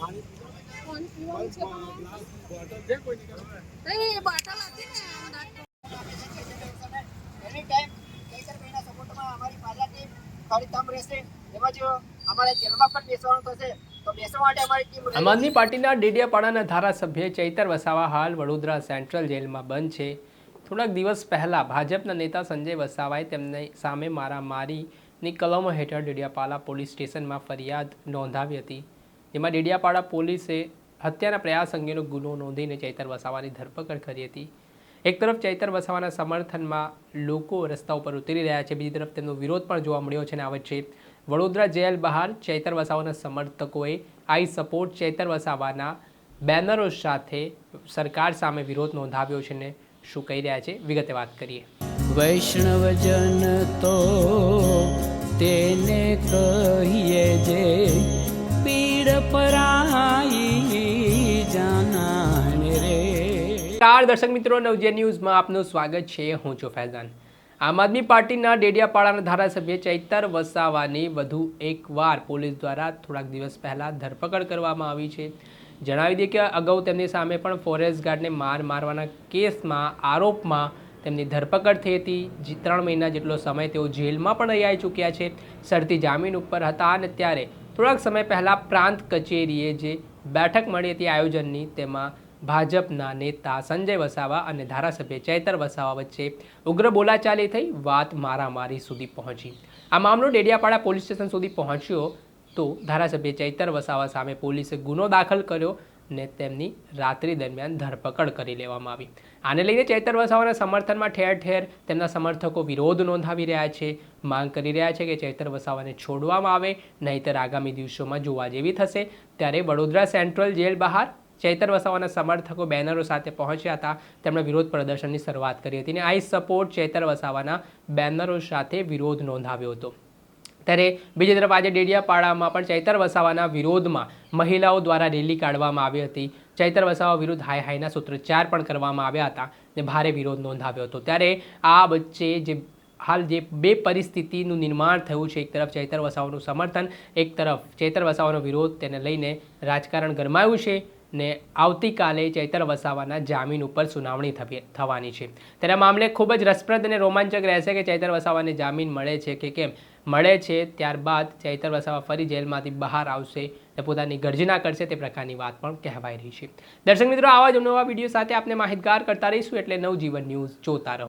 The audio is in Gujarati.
આમ આદમી પાર્ટીના ડેડિયાપાડાના ધારાસભ્ય ચૈતર વસાવા હાલ વડોદરા સેન્ટ્રલ જેલમાં બંધ છે. થોડાક દિવસ પહેલાં ભાજપના નેતા સંજય વસાવાએ તેમને સામે મારામારીની કલમો હેઠળ ડેડિયાપાલા પોલીસ સ્ટેશનમાં ફરિયાદ નોંધાવી હતી. જેમાં ડેડિયાપાડા પોલીસે હત્યાના પ્રયાસ અંગેનો ગુનો નોંધીને ચૈતર વસાવાની ધરપકડ કરી હતી. એક તરફ ચૈતર વસાવાના સમર્થનમાં લોકો રસ્તા ઉપર ઉતરી રહ્યા છે, બીજી તરફ તેમનો વિરોધ પણ જોવા મળ્યો છે અને આ વચ્ચે વડોદરા જેલ બહાર ચૈતર વસાવાના સમર્થકોએ આઈ સપોર્ટ ચૈતર વસાવાના બેનરો સાથે સરકાર સામે વિરોધ નોંધાવ્યો છે ને શું કહી રહ્યા છે, વિગતે વાત કરીએ. વૈષ્ણવજન તો તેને કહીએ જે પીડ પરાઈ જાનાને રે. નમસ્કાર દર્શક મિત્રો, નવજે ન્યૂઝમાં આપનું સ્વાગત છે. હું છું ફૈઝાન. આમ આદમી પાર્ટીના ડેડિયાપાડાના ધારાસભ્ય ચૈતર વસાવાની વધુ એકવાર પોલીસ દ્વારા થોડાક દિવસ પહેલાં ધરપકડ કરવામાં આવી છે. જણાવી દઈએ કે અગાઉ તેમની સામે પણ ફોરેસ્ટ ગાર્ડને માર મારવાના કેસમાં આરોપમાં તેમની ધરપકડ થઈ હતી. જે, ત્રણ મહિના જેટલો સમય તેઓ જેલમાં પણ રહી આવી ચૂક્યા છે. સરતી જામીન ઉપર હતા અને ત્યારે થોડાક સમય પહેલાં પ્રાંત કચેરીએ જે બેઠક મળી હતી આયોજનની, તેમાં ભાજપના નેતા સંજય વસાવા અને ધારાસભ્ય ચૈતર વસાવા વચ્ચે ઉગ્ર બોલાચાલી થઈ, વાત મારામારી સુધી પહોંચી. આ મામલો ડેડિયાપાડા પોલીસ સ્ટેશન સુધી પહોંચ્યો તો ધારાસભ્ય ચૈતર વસાવા સામે પોલીસે ગુનો દાખલ કર્યો ને તેમની રાત્રિ દરમિયાન ધરપકડ કરી લેવામાં આવી. આને લઈને ચેતર વસાવાના સમર્થનમાં ઠેર ઠેર તેમના સમર્થકો વિરોધ નોંધાવી રહ્યા છે. માંગ કરી રહ્યા છે કે ચેતર વસાવાને છોડવામાં આવે, નહીંતર આગામી દિવસોમાં જોવા જેવી થશે. ત્યારે વડોદરા સેન્ટ્રલ જેલ બહાર ચૈતર વસાવાના સમર્થકો બેનરો સાથે પહોંચ્યા હતા. તેમણે વિરોધ પ્રદર્શનની શરૂઆત કરી હતી અને આઈ સપોર્ટ ચૈતર વસાવાના બેનરો સાથે વિરોધ નોંધાવ્યો હતો. ત્યારે બીજી તરફ આજે ડેડિયાપાડામાં પણ ચૈતર વસાવાના વિરોધમાં મહિલાઓ દ્વારા રેલી કાઢવામાં આવી હતી. ચૈતર વસાવા વિરુદ્ધ હાય હાયના સૂત્રોચ્ચાર પણ કરવામાં આવ્યા હતા ને ભારે વિરોધ નોંધાવ્યો હતો. ત્યારે આ વચ્ચે જે હાલ જે બે પરિસ્થિતિનું નિર્માણ થયું છે, એક તરફ ચૈતર વસાવાનું સમર્થન, એક તરફ ચૈતર વસાવાનો વિરોધ તેને લઈને રાજકારણ ગરમાયું છે. ને આવતીકાલે ચૈતર વસાવાના જામીન ઉપર સુનાવણી થવી, થવાની છે. ત્યારે મામલે ખૂબ જ રસપ્રદ અને રોમાંચક રહેશે કે ચૈતર વસાવાને જામીન મળે છે કે કેમ? મળે છે ત્યારબાદ ચૈતર વસાવા ફરી જેલમાંથી બહાર આવશે ને પોતાની ગર્જના કરશે તે પ્રકારની વાત પણ કહેવાઈ રહી છે. દર્શક મિત્રો, આવા જ નવા વીડિયો સાથે આપને માહિતગાર કરતા રહીશું એટલે નવજીવન ન્યૂઝ જોતા રહો.